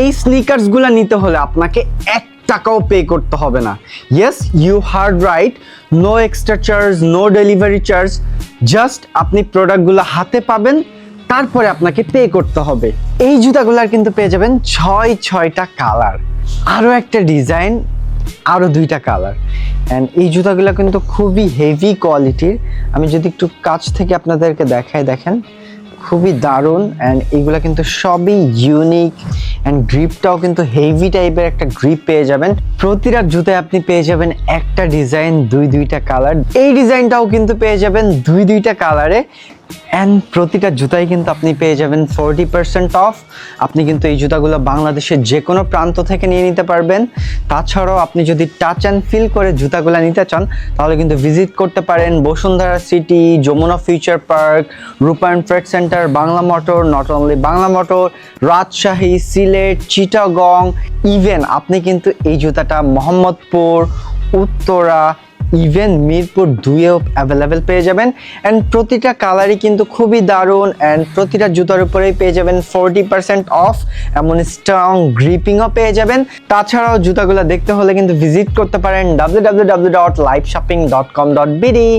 এই স্নিকার্সগুলো নিতে হলে আপনাকে এক টাকাও পে করতে হবে না। Yes you heard right no extra charge no delivery charge just আপনি প্রোডাক্টগুলো হাতে পাবেন, তারপরে আপনাকে পে করতে হবে। এই জুতাগুলার কিন্তু পেয়ে যাবেন ছয়, ছয়টা কালার আরও একটা ডিজাইন আরও দুইটা কালার অ্যান্ড এই জুতাগুলো কিন্তু খুবই হেভি কোয়ালিটির আমি যদি একটু কাছ থেকে আপনাদেরকে দেখাই দেখেন, খুবই দারুণ। অ্যান্ড এইগুলা কিন্তু সবই ইউনিক অ্যান্ড গ্রিপটাও কিন্তু হেভি টাইপের একটা গ্রিপ পেয়ে যাবেন। প্রতিটা জুতায় আপনি পেয়ে যাবেন একটা ডিজাইন দুই দুইটা কালার এই ডিজাইনটাও কিন্তু পেয়ে যাবেন দুই দুইটা কালারে অ্যান্ড প্রতিটা জুতাই কিন্তু আপনি পেয়ে যাবেন ফোরটি পার্সেন্ট অফ আপনি কিন্তু এই জুতাগুলো বাংলাদেশের যে কোনো প্রান্ত থেকে নিয়ে নিতে পারবেন। তাছাড়াও আপনি যদি টাচ অ্যান্ড ফিল করে জুতাগুলো নিতে চান, তাহলে কিন্তু ভিজিট করতে পারেন Bashundhara city Jamuna future park Rupayan trade centre Bangla motor not only Bangla motor Rajshahi, Sylhet, Chittagong even আপনি কিন্তু এই জুতাটা মোহাম্মদপুর, উত্তরা ইভেন মিরপুর দুইয়েও অ্যাভেলেবেল পেয়ে যাবেন। অ্যান্ড প্রতিটা কালারই কিন্তু খুবই দারুণ অ্যান্ড প্রতিটা জুতার উপরেই পেয়ে যাবেন ফোরটি পার্সেন্ট অফ এমন স্ট্রং গ্রিপিংও পেয়ে যাবেন। তাছাড়াও জুতাগুলো দেখতে হলে কিন্তু ভিজিট করতে পারেন W W W dot live shopping dot com dot BD